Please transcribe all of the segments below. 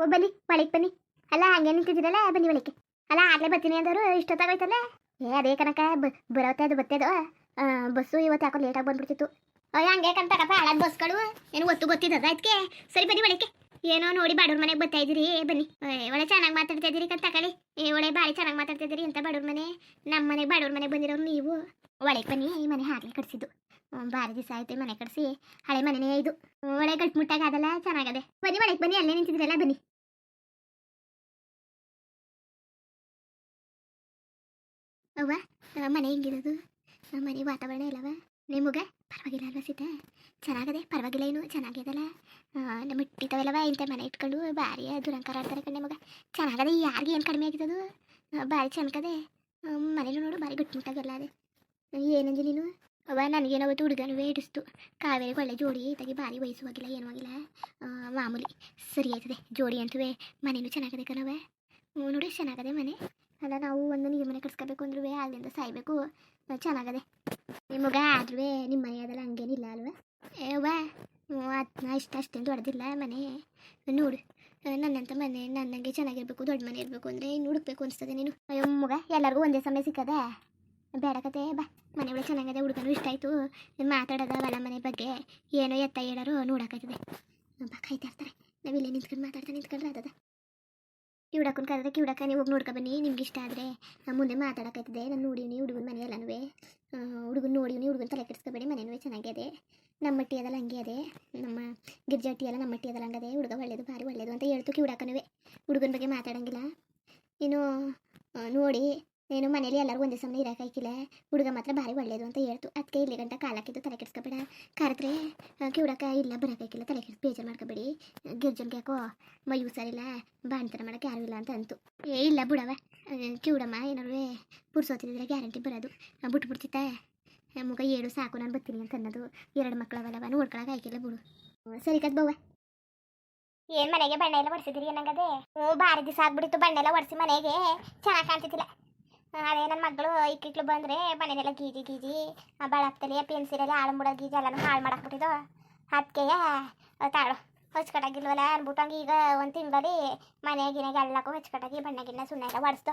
ಓ, ಬನ್ನಿ, ಒಳಗೆ ಬನ್ನಿ. ಅಲ್ಲ, ಹಂಗೆ ನಿಂತಿದ್ದೀರಲ್ಲ, ಬನ್ನಿ ಒಳಗೆ. ಅಲ್ಲ, ಆಗಲೇ ಬರ್ತೀನಿ ಅಂದವರು ಇಷ್ಟೊತ್ತಾಗೋಯ್ತಲ್ಲ ಏ, ಅದೇ ಕನಕ ಬರೋತ್ತೆ, ಅದು ಬತ್ತೇದು ಬಸ್ಸು ಇವತ್ತು ಯಾಕೋ ಲೇಟಾಗಿ ಬಂದ್ಬಿಡ್ತಿತ್ತು. ಅಯ್ಯ, ಹಂಗೆ ಕಂತಕಪ್ಪ ಹಳದ ಬಸ್ಗಳು. ಏನು ಒತ್ತು ಗೊತ್ತಿದ್ದದ ಅದಕ್ಕೆ ಸರಿ, ಬನ್ನಿ ಒಳಗೆ. ಏನೋ ನೋಡಿ ಬಾಡೂರ್ ಮನೆಗೆ ಬರ್ತಾ ಇದ್ದೀರಿ, ಬನ್ನಿ. ಒಳ್ಳೆ ಚೆನ್ನಾಗಿ ಮಾತಾಡ್ತಾ ಇದ್ದೀರಿ ಕಂತ ತಕೊಳ್ಳಿ ಏ, ಒಳ್ಳೆ ಭಾರಿ ಚೆನ್ನಾಗಿ ಮಾತಾಡ್ತಾ ಇದ್ದೀರಿ ಅಂತ ಬಾಡೂರ್ ಮನೆ. ನಮ್ಮ ಮನೆಗೆ ಬಾಡೂರ್ ಮನೆಗೆ ಬಂದಿರೋರು ನೀವು. ಒಳಗೆ ಬನ್ನಿ, ಈ ಮನೆ ಹಾಗೆ ಕಟ್ಸಿದ್ದು. ಭಾರಿ ದಿವಸ ಆಯ್ತು ಮನೆ ಕಟ್ಸಿ. ಹಳೆ ಮನೆನೇ ಇದು. ಒಳ್ಳೆ ಗಟ್ಮುಟ್ಟಾಗ ಅದಲ್ಲ ಚೆನ್ನಾಗದೆ. ಬನ್ನಿ, ಒಳಗೆ ಬನ್ನಿ, ಅಲ್ಲೇ ನಿಂತಿದ್ರಲ್ಲ ಬನ್ನಿ. ಅವ್ವ ಮನೆ ಹೆಂಗಿರೋದು. ನಮ್ಮ ಮನೆ ವಾತಾವರಣ ಇಲ್ಲವ. ನಿಮಗೆ? ಪರವಾಗಿಲ್ಲ ಅಲ್ವಾ ಸೀತಾ. ಚೆನ್ನಾಗದೆ ಪರವಾಗಿಲ್ಲ ಏನು ಚೆನ್ನಾಗಿದಲ್ಲ. ನಮ್ಮ ಇಟ್ಟಿತಾವಲ್ಲವ ಇಂಥ ಮನೆ ಇಟ್ಕೊಂಡು ಭಾರಿ ದುರಂಕಾರ ಆಡ್ತಾರೆ ಕಣ್ಣೆ ಮಗ ಚೆನ್ನಾಗದೆ ಯಾರಿಗೆ ಏನು ಕಡಿಮೆ ಆಗಿದ್ದದು ಆ, ಭಾರಿ ಚೆನ್ನಕದೆ ಮನೇಲೂ ನೋಡು ಭಾರಿ ಗಟ್ಟಿಮುಟ್ಟಾಗೆಲ್ಲ ಅದೇ. ಏನಂದಿ ನೀನು? ಅವ ನನಗೇನೋ ಅವತ್ತು ಹುಡುಗನೂ ಇಡಿಸ್ತು ಕಾವೇರಿ ಒಳ್ಳೆ ಜೋಡಿ ತೆಗಿ ಭಾರಿ ವಯಸ್ಸುವಾಗಿಲ್ಲ ಏನೂ ಆಗಿಲ್ಲ ಮಾಮೂಲಿ ಸರಿ ಆಯ್ತದೆ ಜೋಡಿ ಅಂತೂ ಮನೇನು ಚೆನ್ನಾಗದೆ ಕಣವ ನೋಡಿ ಚೆನ್ನಾಗದೆ ಮನೆ. ಅಲ್ಲ, ನಾವು ಒಂದು ನೀರು ಮನೆ ಕಟ್ಸ್ಕೋಬೇಕು ಅಂದ್ರೂ ಅಲ್ಲಿಂದ ಸಾಯ್ಬೇಕು. ಚೆನ್ನಾಗದೆ. ನಿಮಗ ಆದ್ರೂ ನಿಮ್ಮ ಮನೆ ಅದೆಲ್ಲ ಹಂಗೇನಿಲ್ಲ ಅಲ್ವಾ? ಏವಾ ಅದನ್ನ ಇಷ್ಟ, ಅಷ್ಟೇನು ದೊಡ್ಡದಿಲ್ಲ ಮನೆ. ನೋಡು ನನ್ನಂಥ ಮನೆ ನನ್ನಂಗೆ ಚೆನ್ನಾಗಿರ್ಬೇಕು, ದೊಡ್ಡ ಮನೆ ಇರಬೇಕು ಅಂದರೆ ಇನ್ನು ಹುಡುಕ್ಬೇಕು ಅನಿಸ್ತದೆ ನೀನು. ಅಯ್ಯೋ, ಮಗ, ಎಲ್ಲರಿಗೂ ಒಂದೇ ಸಮಯ ಸಿಕ್ಕದೆ? ಬೇಡ ಕತೆ, ಬಾ. ಮನೆ ಒಳಗೆ ಚೆನ್ನಾಗಿದೆ ಹುಡುಗನು ಇಷ್ಟ ಆಯಿತು. ಮಾತಾಡೋದ ಹೊಲ ಮನೆ ಬಗ್ಗೆ ಏನೋ ಎತ್ತ ಹೇಳೋರು ನೋಡೋಕ್ಕಾಯ್ತದೆ ಬಾ ಕಾಯ್ತಾ ಇರ್ತಾರೆ ನಾವು ಇಲ್ಲೇ ನಿಂತ್ಕೊಂಡು ಮಾತಾಡ್ತಾ ನಿಂತ್ಕೊಂಡ್ರೆ ಅದದ ಕಿವುಡಕ್ಕನ್ ಕರೆದ್ರೆ ಕಿವುಡಕ್ಕ ನೀವು ಹೋಗಿ ನೋಡ್ಕೊ ಬನ್ನಿ, ನಿಮ್ಗೆ ಇಷ್ಟ ಆದರೆ. ಮುಂದೆ ಮಾತಾಡೋಕೈತಿದೆ ನಾನು ನೋಡೀನಿ ಹುಡುಗನ ಮನೆ ಎಲ್ಲನೂ ಹುಡುಗನ ನೋಡೀನಿ ಹುಡುಗನ ತಲೆ ಕೆಡಿಸ್ಕೊಬೇಡಿ ಮನೆಯೂ ಚೆನ್ನಾಗಿದೆ ನಮ್ಮ ಮಟ್ಟಿ ಅದಲ್ಲ ಹಂಗೆ ಅದೇ ನಮ್ಮ ಗಿರ್ಜಟ್ಟಿ ಎಲ್ಲ ನಮ್ಮ ಮಟ್ಟಿ ಅದಲ್ಲ ಹಂಗದೆ. ಹುಡುಗ ಒಳ್ಳೇದು, ಭಾರಿ ಒಳ್ಳೇದು ಅಂತ ಹೇಳ್ತು ಕಿವುಡಕ್ಕನವೇ ಹುಡುಗನ ಬಗ್ಗೆ ಮಾತಾಡೋಂಗಿಲ್ಲ. ಇನ್ನು ನೋಡಿ ಏನು ಮನೇಲಿ ಎಲ್ಲರೂ ಒಂದೇ ಸಮಯ ಇರೋಕ್ಕಾಯ್ಕಿಲ್ಲ ಹುಡುಗ ಮಾತ್ರ ಭಾರಿ ಒಳ್ಳೇದು ಅಂತ ಹೇಳ್ತು. ಅದಕ್ಕೆ ಇಲ್ಲಿ ಗಂಟ ಕಾಲಾಕಿದ್ದು ತಲೆ ಕೆಡಿಸ್ಕೋಬೇಡ. ಕರೆದ್ರೆ ಕಿವಡಕ ಇಲ್ಲ ಬರೋಕ್ಕಾಯ್ಕಿಲ್ಲ ತಲೆ ಕೆಡಿಸ್ ಬೇಜಾರು ಮಾಡ್ಕೋಬೇಡಿ. ಗಿರ್ಜನ್ಗೆ ಯಾಕೋ ಮೈ ಹುಷಾರಿಲ್ಲ ಬಾಣ್ತರ ಮಾಡೋಕ್ಕೆ ಯಾರೂ ಇಲ್ಲ ಅಂತ ಅಂತು. ಏ, ಇಲ್ಲ ಬಿಡವ ಕಿವಡಮ್ಮ ಏನಾರು ಪುರ್ಸೋತಿದ್ರೆ ಗ್ಯಾರಂಟಿ ಬರೋದು. ಬಿಟ್ಬಿಡ್ತಿತ್ತ ಮುಗ ಏಳು ಸಾಕು, ನಾನು ಬರ್ತೀನಿ ಅಂತ ಅನ್ನೋದು. ಎರಡು ಮಕ್ಕಳವಲ್ಲವ ನೋಡ್ಕೊಳಕ್ಕೆ ಆಯ್ಕಿಲ್ಲ ಬಿಡು. ಸರಿ ಕದ್ ಬವ್ವ. ಏನ್ ಮನೆಗೆ ಬಣ್ಣ ಎಲ್ಲ ಹೊಡ್ಸಿದಿರಿ ಏನಂಗದೆ ಹ್ಞೂ ಭಾರಿ ದಿವಸ ಆಗ್ಬಿಡಿತ್ತು ಬಣ್ಣ ಎಲ್ಲ ಹೊಡ್ಸಿ ಮನೆಗೆ. ಚೆನ್ನಾಗಿ ಕಾಣ್ತಿದ್ದಿಲ್ಲ. ಅದೇ ನನ್ನ ಮಗಳು ಇಕ್ಕಿಕ್ಳು ಬಂದ್ರೆ ಮನೆಯೆಲ್ಲ ಗೀಜಿ ಗೀಜಿ, ಆ ಪೆನ್ಸಿಲಲ್ಲಿ ಹಾಳು ಮುಡೋ ಗೀಜಿ ಎಲ್ಲನೂ ಹಾಳು ಮಾಡಾಕ್ಬಿಟ್ಟಿದ್ದು. ಅದಕ್ಕೆ ತಾಳು ಹೊಚ್ಕಟ್ಟಾಗಿಲ್ವಲ್ಲ ಅನ್ಬಿಟ್ಟು ಹಂಗೆ ಈಗ ಒಂದು ತಿಂಗಳಲ್ಲಿ ಮನೆ ಗಿನೆಗೆ ಎಲ್ಲಕ್ಕೂ ಹೊಚ್ಕಟ್ಟಾಗಿ ಬಣ್ಣ ಗಿಣ್ಣ ಸುಣ್ಣ ಎಲ್ಲ ಹೊಡ್ಸ್ತು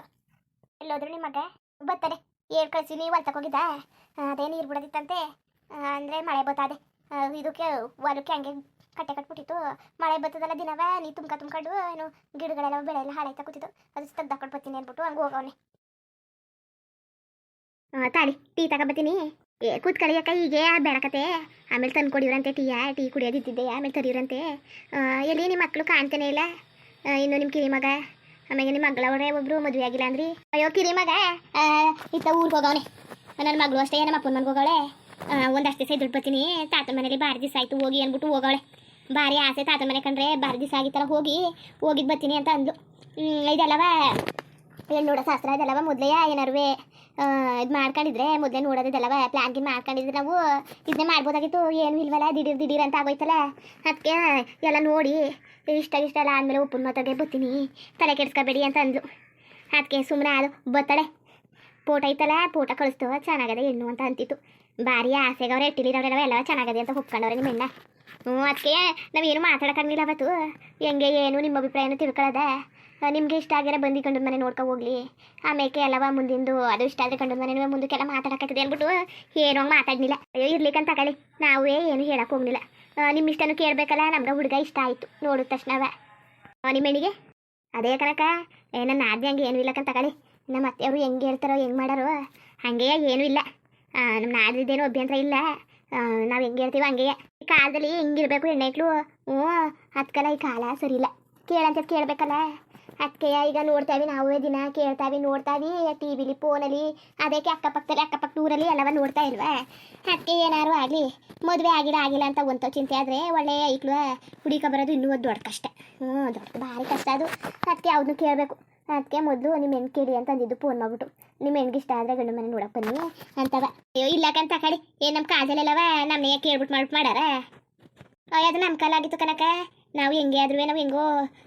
ಎಲ್ಲೋದ್ರು ನಿಮ್ಮ ಮಗ? ಬರ್ತಾರೆ ಏಳು ಕಳಿಸಿ ನೀವು ಹೊಲ್ತಕ್ಕೋಗಿದ್ದ ಅದೇ ನೀರು ಬಿಡೋದಿತ್ತಂತೆ. ಅಂದರೆ ಮಳೆ ಬತ್ತದೆ. ಇದಕ್ಕೆ ಹೊಲಕ್ಕೆ ಹಂಗೆ ಕಟ್ಟೆ ಕಟ್ಬಿಟ್ಟಿತ್ತು. ಮಳೆ ಬರ್ತದಲ್ಲ ದಿನವ, ನೀ ತುಂಬ್ಕ ತುಂಬ್ಕೊಂಡು ಏನು ಗಿಡಗಳೆಲ್ಲ ಬೆಳೆ ಎಲ್ಲ ಹಾಳಾಯ್ತಾ ಕೂತಿತ್ತು ಅದು ತೆಗ್ದಾಕೊಂಡು ಬರ್ತೀನಿ ಅಂದ್ಬಿಟ್ಟು ಹಂಗೆ ಹೋಗವನೆ. ತಾಳಿ, ಟೀ ತಗೊಬತ್ತೀನಿ. ಏ, ಕೂತ್ಕೊಳ್ಳಿ ಅಕ್ಕ, ಹೀಗೆ ಬೇಡಕತೆ ಆಮೇಲೆ ತಂದು ಕೊಡಿವ್ರಂತೆ ಟೀಯ ಟೀ ಕುಡಿಯೋದಿದ್ದಿದ್ದೆ, ಆಮೇಲೆ ತರಿವ್ರಂತೆ. ಎಲ್ಲಿ ನಿಮ್ಮ ಮಕ್ಕಳು ಕಾಣ್ತೇನೆ ಇಲ್ಲ? ಇನ್ನು ನಿಮ್ಮ ಕಿರಿ ಮಗ ಆಮೇಲೆ ನಿಮ್ಮ ಮಗಳವರೇ ಒಬ್ರು ಮದುವೆ ಆಗಿಲ್ಲ ಅಂದ್ರಿ? ಅಯ್ಯೋ ಕಿರಿ ಮಗ ಇತ್ತ ಊರಿಗೆ ಹೋಗವನೆ. ನನ್ನ ಮಗಳು ಅಷ್ಟೇ, ನಮ್ಮ ಅಪ್ಪನ ಮನೆಗೆ ಹೋಗವಳೆ. ಒಂದಷ್ಟು ದಿವಸ ದುಡ್ಡು ಬರ್ತೀನಿ ತಾತನ ಮನೇಲಿ ಭಾರಿ ದಿವಸ ಆಯಿತು, ಹೋಗಿ ಅಂದ್ಬಿಟ್ಟು ಹೋಗವಳೆ. ಭಾರಿ ಆಸೆ ತಾತನ ಮನೆ ಕಂಡ್ರೆ, ಭಾರಿ ದಿವಸ ಆಗಿತ್ತಲ್ಲ, ಹೋಗಿ ಹೋಗಿದ್ದು ಬರ್ತೀನಿ ಅಂತ ಅಂದ್ಲು. ಇದೆಲ್ಲವ ನೋಡೋ, ಶಾಸ್ತ್ರ, ಇದೆಲ್ಲವ ಮೊದಲೇ ಏನಾರುವೆ. ಇದು ಮಾಡ್ಕೊಂಡಿದ್ರೆ ಮೊದಲೇ ನೋಡೋದಿದೆಲ್ಲವ ಪ್ಲ್ಯಾನ್ ಗಿನ್ ಮಾಡ್ಕೊಂಡಿದ್ರೆ ನಾವು ಇದನ್ನೇ ಮಾಡ್ಬೋದಾಗಿತ್ತು. ಏನು ಇಲ್ವಲ್ಲ, ದಿಢೀರ್ ದಿಢೀರ್ ಅಂತ ಆಗೋಯ್ತಲ್ಲ. ಅದಕ್ಕೆ ಎಲ್ಲ ನೋಡಿ, ಇಷ್ಟ ಇಷ್ಟ ಎಲ್ಲ ಆದಮೇಲೆ ಉಪ್ಪಿನ ಮಾತಾಗೆ ಬರ್ತೀನಿ. ತಲೆ ಕೆಡ್ಸ್ಕೊಬೇಡಿ ಅಂತ ಅಂದ್ಲು. ಅದಕ್ಕೆ ಸುಮ್ಮನೆ ಅದು ಬತ್ತಾಳೆ ಫೋಟೋ ಐತಲ್ಲ ಫೋಟೋ ಕಳಿಸ್ತು, ಚೆನ್ನಾಗದೆ ಹೆಣ್ಣು ಅಂತ ಅಂತಿತ್ತು. ಭಾರಿ ಆಸೆಗೆ ಅವ್ರು ಎಲ್ಲ ಚೆನ್ನಾಗದೆ ಅಂತ ಒಪ್ಕೊಂಡವ್ರೆ ನಿಮ್ಮ ಹೆಣ್ಣ ಹ್ಞೂ ಅದಕ್ಕೆ ನಾವೇನು ಮಾತಾಡೋಕ್ಕಾಗಿಲ್ಲ ಅವತ್ತು. ಹೆಂಗೆ ಏನು, ನಿಮ್ಮ ಅಭಿಪ್ರಾಯನೂ ತಿಳ್ಕೊಳ್ಳೋದ ನಿಮಗೆ ಇಷ್ಟ ಆಗಿರೋ ಬಂದು ಕಂಡು ಮನೆ ನೋಡ್ಕೊ ಹೋಗ್ಲಿ. ಆಮೇಲೆ ಎಲ್ಲವ ಮುಂದಿಂದು, ಅದು ಇಷ್ಟ ಆದರೆ ಕಂಡು ಮನೆ ಮುಂದಕ್ಕೆಲ್ಲ ಮಾತಾಡೋಕ್ಕಾಗ್ತದೆ ಅಂದ್ಬಿಟ್ಟು ಏನೋ ಮಾತಾಡ್ಲಿಲ್ಲ. ಅಯ್ಯೋ, ಇರ್ಲಿಕ್ಕಂತ ತಗೊಳ್ಳಿ. ನಾವೇ ಏನು ಹೇಳಕ್ಕೆ ಹೋಗ್ಲಿಲ್ಲ. ನಿಮ್ಮ ಇಷ್ಟನೂ ಕೇಳಬೇಕಲ್ಲ, ನಮ್ಗೆ ಹುಡುಗ ಇಷ್ಟ ಆಯಿತು. ನೋಡಿದ ತಕ್ಷಣವ. ನಿಮ್ಮ ಹೆಣ್ಣಿಗೆ? ಅದೇ ಕನಕ ಏ ನನ್ನ ಆದ್ಯ ಹಂಗೆ ಏನೂ ಇಲ್ಲಕ್ಕಂತ ತಗೊಳ್ಳಿ. ನಮ್ಮ ಅತ್ತೆಯವರು ಹೆಂಗೆ ಹೇಳ್ತಾರೋ, ಹೆಂಗೆ ಮಾಡಾರೋ ಹಾಗೆ ಏನೂ ಇಲ್ಲ. ನಮ್ಮ ನಾದಿದ್ದೇನು ಅಭ್ಯಂತರ ಇಲ್ಲ. ನಾವು ಹೆಂಗೆ ಹೇಳ್ತೀವ ಹಂಗೆ ಈ ಕಾಲದಲ್ಲಿ ಹೆಂಗಿರ್ಬೇಕು ಹೆಣ್ಣೈಕ್ಳು ಹ್ಞೂ ಅದಕ್ಕಲ್ಲ ಈ ಕಾಲ ಸರಿ ಇಲ್ಲ ಕೇಳಂತ ಕೇಳಬೇಕಲ್ಲ. ಅದಕ್ಕೆ ಈಗ ನೋಡ್ತಾವಿ ನಾವು ದಿನ ಕೇಳ್ತಾವಿ ನೋಡ್ತಾವಿ ಟಿ ವಿಲಿ, ಫೋನಲ್ಲಿ, ಅದಕ್ಕೆ ಅಕ್ಕಪಕ್ಕದಲ್ಲಿ, ಅಕ್ಕಪಕ್ಕ ಊರಲ್ಲಿ ಎಲ್ಲವ ನೋಡ್ತಾ ಇಲ್ವಾ? ಅದಕ್ಕೆ ಏನಾರು ಆಗಲಿ, ಮದುವೆ ಆಗಿಲ್ಲ ಆಗಿಲ್ಲ ಅಂತ ಒಂದು ಚಿಂತೆ ಆದರೆ ಒಳ್ಳೆ ಐಕ್ಳು ಹುಡುಕ ಬರೋದು ಇನ್ನೂ ಒಂದು ದೊಡ್ಡ ಕಷ್ಟ. ಹ್ಞೂ ದೊಡ್ಡ ಭಾರಿ ಕಷ್ಟ ಅದು. ಅದಕ್ಕೆ ಅವ್ನು ಕೇಳಬೇಕು. ಅದಕ್ಕೆ ಮೊದಲು ನಿಮ್ಮ ಹೆಣ್ಣು ಕೇಳಿ ಅಂತ ಅಂದಿದ್ದು ಫೋನ್ ಮಾಡ್ಬಿಟ್ಟು. ನಿಮ್ಮ ಹೆಣ್ಗೆ ಇಷ್ಟ ಆದರೆ ಗಂಡು ಮನೆ ನೋಡಕ್ಕೆ ಬನ್ನಿ ಅಂತವ. ಅಯ್ಯೋ ಇಲ್ಲಕಂತ ಕಡಿ ಏನು ನಮ್ಮ ಕಾಜಲೆಲ್ಲವ ಮನೆಯ ಕೇಳ್ಬಿಟ್ಟು ಮಾಡ್ಬಿಟ್ಟು ಮಾಡಾರ? ಅಯ್ಯೋ, ಅದು ನಮ್ಮ ಕಾಲಾಗಿತ್ತು ಕನಕ ನಾವು ಹೆಂಗೆ ಆದ್ರೂ ನಾವು ಹೆಂಗೋ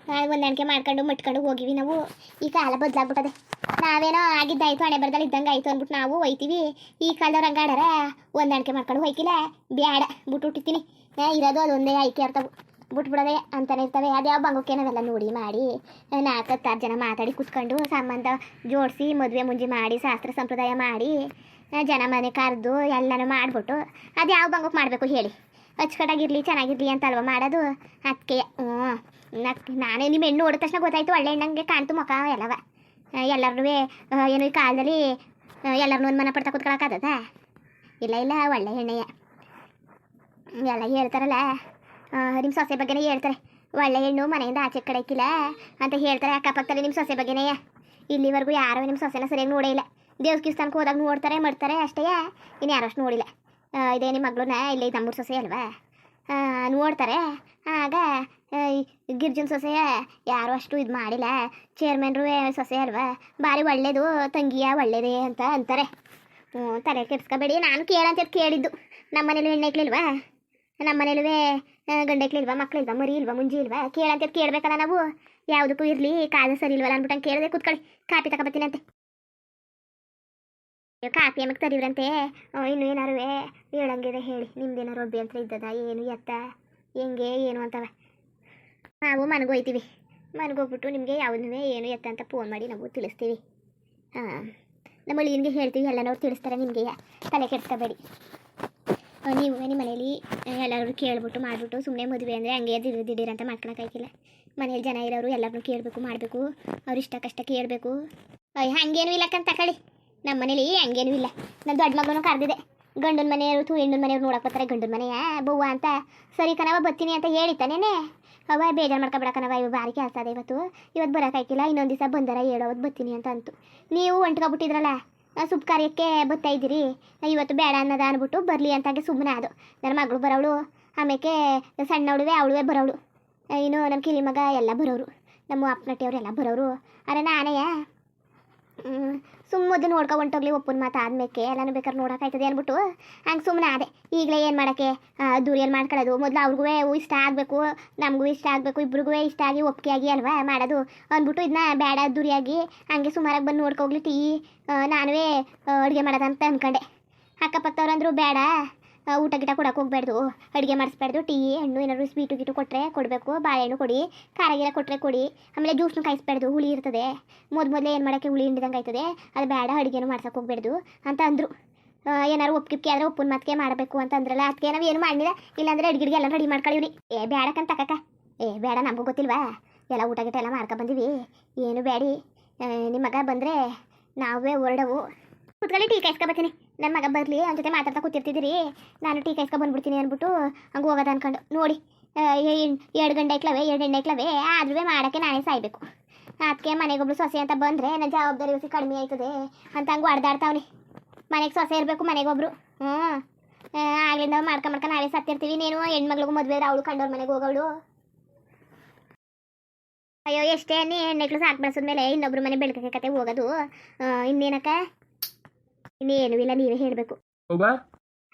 ಒಂದಾಣಿಕೆ ಹೊಂದಾಣಿಕೆ ಮಾಡ್ಕೊಂಡು ಮುಟ್ಕೊಂಡು ಹೋಗಿವಿ ನಾವು. ಈ ಕಾಲ ಬದಲಾಗ್ಬಿಟ್ಟದೆ. ನಾವೇನೋ ಆಗಿದ್ದಾಯ್ತು, ಹಣೆ ಬರ್ದಲ್ಲಿ ಇದ್ದಂಗೆ ಆಯ್ತು ಅಂದ್ಬಿಟ್ಟು ನಾವು ಹೋಯ್ತೀವಿ. ಈ ಕಾಲದವ್ರು ಹಂಗೆ ಆಡಾರ ಹೊಂದಾಣಿಕೆ ಮಾಡ್ಕೊಂಡು ಹೋಯ್ಕಿಲ್ಲ ಬ್ಯಾಡ, ಬಿಟ್ಟು ಹುಟ್ಟಿತೀನಿ ಇರೋದು ಅದೊಂದೇ ಆಯ್ಕೆ ಇರ್ತವೆ ಬಿಟ್ಬಿಡೋದೆ ಅಂತಾನೆ ಇರ್ತವೆ. ಅದ್ಯಾವ ಬಂಗೋಕೆ ನಾವೆಲ್ಲ ನೋಡಿ ಮಾಡಿ. ನಾಲ್ಕು ಹತ್ತಾರು ಜನ ಮಾತಾಡಿ ಕುತ್ಕೊಂಡು ಸಂಬಂಧ ಜೋಡಿಸಿ, ಮದುವೆ ಮುಂಜಿ ಮಾಡಿ, ಶಾಸ್ತ್ರ ಸಂಪ್ರದಾಯ ಮಾಡಿ ಜನ ಮನೆ ಕರೆದು ಎಲ್ಲನೂ ಮಾಡಿಬಿಟ್ಟು, ಅದು ಯಾವ ಬಂಗೋಕ್ ಮಾಡಬೇಕು ಹೇಳಿ. ಅಚ್ಚುಕಟ್ಟಾಗಿರಲಿ, ಚೆನ್ನಾಗಿರಲಿ ಅಂತ ಅಲ್ವಾ ಮಾಡೋದು? ಅದಕ್ಕೆ, ಹ್ಞೂ. ನಾನೇ ನಿಮ್ಮ ಹೆಣ್ಣು ನೋಡಿದ ತಕ್ಷಣ ಗೊತ್ತಾಯ್ತು, ಒಳ್ಳೆ ಹೆಣ್ಣಂಗೆ ಕಾಣ್ತು ಮುಖ ಎಲ್ಲವ. ಎಲ್ಲರೂ ಏನು ಈ ಕಾಲದಲ್ಲಿ ಎಲ್ಲರನ್ನೂ ಒಂದು ಮನ ಪಡ್ತಾ ಕೂತ್ಕೊಳಕ್ಕಾಗದ ಇಲ್ಲ ಇಲ್ಲ, ಒಳ್ಳೆ ಹೆಣ್ಣೆಯ ಎಲ್ಲ ಹೇಳ್ತಾರಲ್ಲ ನಿಮ್ಮ ಸೊಸೆ ಬಗ್ಗೆನೇ ಹೇಳ್ತಾರೆ. ಒಳ್ಳೆ ಹೆಣ್ಣು ಮನೆಯಿಂದ ಆಚೆ ಕಡೆಕ್ಕಿಲ್ಲ ಅಂತ ಹೇಳ್ತಾರೆ, ಅಕ್ಕಪಕ್ಕದಲ್ಲಿ ನಿಮ್ಮ ಸೊಸೆ ಬಗ್ಗೆನೇ. ಇಲ್ಲಿವರೆಗೂ ಯಾರೂ ನಿಮ್ಮ ಸೊಸೆನ ಸರಿಯಾಗಿ ನೋಡೇ ಇಲ್ಲ. ದೇವಸ್ಥಾನಕ್ಕೆ ಹೋದಾಗ ನೋಡ್ತಾರೆ, ಮಾಡ್ತಾರೆ ಅಷ್ಟೇ ಇನ್ನು ಯಾರು ಅಷ್ಟು ನೋಡಿಲ್ಲ. ಇದೇ ನಿಮ್ಮ ಮಗಳನ್ನ ಇಲ್ಲಿ ನಮ್ಮೂರು ಸೊಸೆ ಅಲ್ವಾ? ನೋಡ್ತಾರೆ. ಆಗ ಗಿರ್ಜನ್ ಸೊಸೆಯ ಯಾರು ಅಷ್ಟು ಇದು ಮಾಡಿಲ್ಲ. ಚೇರ್ಮನ್ರು ಸೊಸೆ ಅಲ್ವಾ? ಭಾರಿ ಒಳ್ಳೇದು, ತಂಗಿಯ ಒಳ್ಳೇದೇ ಅಂತ ಅಂತಾರೆ. ಹ್ಞೂ, ತಲೆ ಕೆಡ್ಸ್ಕೊಬೇಡಿ. ನಾನು ಕೇಳಂತ ಕೇಳಿದ್ದು. ನಮ್ಮ ಮನೇಲಿ ಹೆಣ್ಣೈಕ್ಲಿಲ್ವಾ ನಮ್ಮ ಮನೇಲೂ ಗಂಡೈಕ್ಲಿಲ್ವಾ ಮಕ್ಳಿಲ್ವಾ ಮರಿ ಇಲ್ವಾ? ಮುಂಜಿ ಇಲ್ವಾ? ಕೇಳಂತ ಕೇಳಬೇಕಲ್ಲ ನಾವು. ಯಾವುದಕ್ಕೂ ಇರಲಿ ಕಾದ ಸರಿ ಇಲ್ವಲ್ಲ ಅಂದ್ಬಿಟ್ಟು ಕೇಳಿದೆ ಕೂತ್ಕೊಳ್ಳಿ. ಕಾಪಿ ತಗೊಬತ್ತೀನಂತೆ ಕಾಪಿ ಅಮ್ಮಕ್ಕೆ ತರಿವ್ರಂತೆ ಇನ್ನು ಏನಾರು ಹೇಳಂಗಿದೆ ಹೇಳಿ. ನಿಮ್ದೇನಾರು ಅಂತ ಇದ್ದದ? ಏನು ಎತ್ತ? ಹೆಂಗೆ, ಏನು ಅಂತವ? ನಾವು ಮನೆಗೆ ಹೋಗ್ಬಿಟ್ಟು ನಿಮಗೆ ಯಾವುದೂ ಏನು ಎತ್ತ ಅಂತ ಫೋನ್ ಮಾಡಿ ನಾವು ತಿಳಿಸ್ತೀವಿ. ಹಾಂ, ನಮ್ಮ ನಿಮಗೆ ಹೇಳ್ತೀವಿ. ಎಲ್ಲನವ್ರು ತಿಳಿಸ್ತಾರೆ ನಿಮಗೆ. ತಲೆ ಕೆಡ್ಸ್ಕೋಬೇಡಿ. ನೀವು ನಿಮ್ಮ ಮನೇಲಿ ಎಲ್ಲರೂ ಕೇಳ್ಬಿಟ್ಟು ಮಾಡಿಬಿಟ್ಟು ಸುಮ್ಮನೆ ಮದುವೆ ಅಂದರೆ ಹಂಗೆ ದಿಢೀರ್ ದಿಢೀರ್ ಅಂತ ಮಾಡ್ಕೊಳಕ್ಕಾಗಿಲ್ಲ ಮನೇಲಿ ಜನ ಇರೋರು ಎಲ್ಲರನ್ನೂ ಕೇಳಬೇಕು, ಮಾಡಬೇಕು. ಅವ್ರು ಇಷ್ಟ ಕಷ್ಟ ಕೇಳಬೇಕು. ಅಯ್ಯ ಹಂಗೇನು ಇಲ್ಲಕ್ಕಂತ ತಕೊಳ್ಳಿ ನಮ್ಮ ಮನೇಲಿ ಹಂಗೇನು ಇಲ್ಲ. ನನ್ನ ದೊಡ್ಡ ಮಗನೂ ಕರೆದಿದೆ. ಗಂಡನ ಮನೆಯವರು, ತು ಹೆಣ್ಣನ ಮನೆಯವ್ರು ನೋಡಕ್ಕೆ ಬರ್ತಾರೆ. ಗಂಡನ ಮನೆಯ ಬವ್ವ ಅಂತ. ಸರಿ ಕಣವ ಬರ್ತೀನಿ ಅಂತ ಹೇಳಿತಾನೇನೆ ಅವ ಬೇಜಾರು ಮಾಡ್ಕೊಬಿಡಕನವ ಇವು ಭಾರಿ ಕೆಲಸ ಅದ ಇವತ್ತು. ಇವತ್ತು ಬರೋಕ್ಕಾಯ್ತಿಲ್ಲ ಇನ್ನೊಂದು ದಿವಸ ಬಂದರ ಹೇಳೋದು ಬರ್ತೀನಿ ಅಂತ ಅಂತು. ನೀವು ಹೊಂಟ್ಕೊಬಿಟ್ಟಿದ್ರಲ್ಲ ಸುಬ್ ಕಾರ್ಯಕ್ಕೆ ಬರ್ತಾ ಇದ್ದೀರಿ. ಇವತ್ತು ಬೇಡ ಅನ್ನೋದ ಅಂದ್ಬಿಟ್ಟು ಬರಲಿ ಅಂತಾಗೆ ಸುಮ್ಮನೆ ಅದು. ನನ್ನ ಮಗಳು ಬರೋಳು ಆಮೇಲೆ ಸಣ್ಣವಳುವೆ, ಅವಳುವೆ ಬರೋವಳು. ಇನ್ನು ನಮ್ಮ ಕಿರಿ ಮಗ ಎಲ್ಲ ಬರೋರು. ನಮ್ಮ ಅಪ್ಪನಟ್ಟಿಯವ್ರು ಎಲ್ಲ ಬರೋರು. ಅರೆ ನಾನೇ ಸುಮ್ಮದು ನೋಡ್ಕೊ ಹೊಂಟೋಗ್ಲಿ ಒಪ್ಪನ ಮಾತು ಆದ್ಮೇಕೆ, ಎಲ್ಲನೂ ಬೇಕಾದ್ರೆ ನೋಡೋಕ್ಕಾಯ್ತದೆ ಅಂದ್ಬಿಟ್ಟು ಹಂಗೆ ಸುಮ್ಮನೆ ಅದೇ ಈಗಲೇ ಏನು ಮಾಡೋಕ್ಕೆ? ದೂರಿಯಲ್ಲಿ ಮಾಡ್ಕೊಳ್ಳೋದು? ಮೊದಲು ಅವ್ರಿಗೂ ಇಷ್ಟ ಆಗಬೇಕು, ನಮಗೂ ಇಷ್ಟ ಆಗಬೇಕು ಇಬ್ರಿಗೂ ಇಷ್ಟ ಆಗಿ, ಒಪ್ಪಿಗೆ ಆಗಿ ಅಲ್ವಾ ಮಾಡೋದು ಅಂದ್ಬಿಟ್ಟು ಇದನ್ನ ಬೇಡ, ದುರಿಯಾಗಿ ಹಂಗೆ ಸುಮಾರಾಗಿ ಬಂದು ನೋಡ್ಕೋಗ್ಲಿ ಟೀ ನಾನುವೇ ಅಡುಗೆ ಮಾಡೋದಂತ ಅಂದ್ಕೊಂಡೆ ಅಕ್ಕಪಕ್ಕದವ್ರು ಅಂದರು ಬೇಡ ಊಟ ಗಿಟ ಕೊಡಕ್ಕೆ ಹೋಗ್ಬಾರ್ದು. ಅಡುಗೆ ಮಾಡಿಸ್ಬಾರ್ದು. ಟೀ, ಹಣ್ಣು ಏನಾದ್ರು ಸ್ವೀಟು ಗೀಟು ಕೊಟ್ಟರೆ ಕೊಡಬೇಕು. ಬಾಳೆಹಣ್ಣು ಕೊಡಿ, ಖಾರ ಗೀರ ಕೊಟ್ಟರೆ ಕೊಡಿ. ಆಮೇಲೆ ಜ್ಯೂಸ್ನು ಕಾಯಿಸ್ಬಾರ್ದು. ಹುಳಿ ಇರ್ತದೆ. ಮೊದ್ ಮೊದಲೇ ಏನು ಮಾಡೋಕ್ಕೆ ಹುಳಿ ಹಿಂಡಿದಂಗೆ ಆಯ್ತದೆ. ಅದು ಬೇಡ ಅಡುಗೆನೂ ಮಾಡ್ಸಕ್ಕೆ ಹೋಗ್ಬಾರ್ದು ಅಂತ ಅಂದರು. ಏನಾರು ಒಪ್ಪಿಗೆ ಆದರೆ ಒಪ್ಪನ ಮಾತಿಗೆ ಮಾಡಬೇಕು ಅಂತ ಅಂದ್ರಲ್ಲ. ಅದಕ್ಕೆ ನಾವು ಏನು ಮಾಡಿಲ್ಲ ಇಲ್ಲಾಂದ್ರೆ ಅಡುಗೆಗೆ ಎಲ್ಲ ರೆಡಿ ಮಾಡ್ಕೊಳ್ಳಿವ್ರಿ ಏ ಬೇಡಕ್ಕಂತ ಕಕ್ಕ ಏ ಬೇಡ ನಮಗೂ ಗೊತ್ತಿಲ್ವಾ? ಎಲ್ಲ ಊಟ ಗಿಟ ಎಲ್ಲ ಮಾಡ್ಕೊ ಬಂದೀವಿ. ಏನು ಬೇಡಿ ನಿಮ್ಮ ಮಗ ಬಂದರೆ ನಾವೇ ಹೊರಡವು. ಕೂತ್ಕೊಳ್ಳಿ, ಟೀ ಕಾಯಿಸ್ಕೊ ಬರ್ತೀನಿ. ನನ್ನ ಮಗ ಬರಲಿ ಅವ್ನ ಜೊತೆ ಮಾತಾಡ್ತಾ ಕೂತಿರ್ತಿದ್ದೀರಿ. ನಾನು ಟೀ ಕಾಯಿಸ್ಕೊ ಬಂದ್ಬಿಡ್ತೀನಿ ಅಂದ್ಬಿಟ್ಟು ಹಂಗೆ ಹೋಗೋದು ಅನ್ಕೊಂಡು. ನೋಡಿ ಎರಡು ಗಂಟೆ ಐಕ್ಲವೆ ಎರಡು ಗಂಟೆ ಐಕ್ಲವೆ ಆದ್ರೂ ಮಾಡೋಕ್ಕೆ ನಾನೇ ಸಾಯ್ಬೇಕು. ಅದಕ್ಕೆ ಮನೆಗೊಬ್ಳು ಸೊಸೆ ಅಂತ ಬಂದರೆ ನನ್ನ ಜವಾಬ್ದಾರಿ ಹೊಸಿ ಕಡಿಮೆ ಆಯ್ತದೆ ಅಂತ ಹಂಗೆ ಹೊಡೆದಾಡ್ತಾವ್ನಿ ಮನೆಗೆ ಸೊಸೆ ಇರಬೇಕು ಮನೆಗೊಬ್ರು. ಹ್ಞೂ ಆಗ್ಲಿಂದ ಮಾಡ್ಕೊಂಡು ಮಾಡ್ಕೊ ನಾವೇ ಸತ್ತಿರ್ತೀವಿ. ನೀನು ಹೆಣ್ಮಗ್ಳಿಗೂ ಮದುವೆ ಅವಳು ಕಂಡವ್ರ ಮನೆಗೆ ಹೋಗೋಳು ಅಯ್ಯೋ, ಎಷ್ಟೇ ನೀ ಹೆಣ್ಣೆಕ್ಳು ಸಾಕು ಬೆಳೆಸಿದ್ಮೇಲೆ ಇನ್ನೊಬ್ರು ಮನೆ ಬೆಳಕಕ್ಕೆ ಕತೆ ಹೋಗೋದು. ಇನ್ನೇನಕ್ಕ? ಇನ್ನೇನು ಇಲ್ಲ ನೀವೇ ಹೇಳಬೇಕು. ಹೌದಾ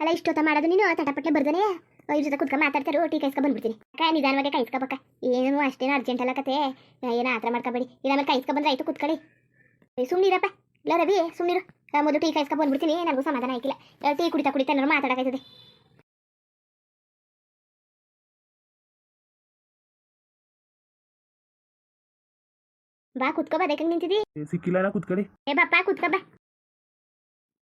ಅಲ್ಲ ಇಷ್ಟೊತ್ತ ಮಾಡೋದು ನೀನು ತಟಪಟ್ಟೆ ಬರ್ದನೆ? ಇವ್ರ ಜೊತೆ ಕುತ್ಕೊಂಡು ಮಾತಾಡ್ತಾರೆ ಟೀ ಕಾಯಿಸ್ಕೊ ಬಂದ್ಬಿಡ್ತೀನಿ. ಅಕ್ಕ ನಿಧಾನವಾಗಿ ಕಾಯಿಸ್ಕೋಬೇಕ ಏನು ಅಷ್ಟೇನು ಅರ್ಜೆಂಟ್ ಅಲ್ಲ ಕತೆ. ಏನು ಆ ಥರ ಮಾಡ್ಕೋಬೇಡಿ ಇದಾದ್ಮೇಲೆ ಕಾಯಿಸ್ಕೊ ಬಂದ್ರೆ ಆಯ್ತು ಕುತ್ಕೊಳ್ಳಿ. ಸುಮ್ಮನಿರಪ್ಪ ಇಲ್ಲ ರವಿ ಸುಮ್ಮನಿರು ಮೊದಲು ಟೀ ಕಾಯಿಸ್ಕೊ ಬಂದ್ಬಿಡ್ತೀನಿ ನನಗೂ ಸಮಾಧಾನ ಆಯ್ತಿಲ್ಲ. ಟೀ ಕುಡಿತಾ ಕುಡಿತಾ ನಾನು ಮಾತಾಡಕೈತದೆ ಬಾ ಕುತ್ಕೋ ಬಾ ಏ, ಸಿಕ್ಕಿಲ್ಲ ಕುತ್ಕೊಳ್ಳಿ. ಏ ಬಾಪ್ಪ ಕುತ್ಕೋ ಬಾ.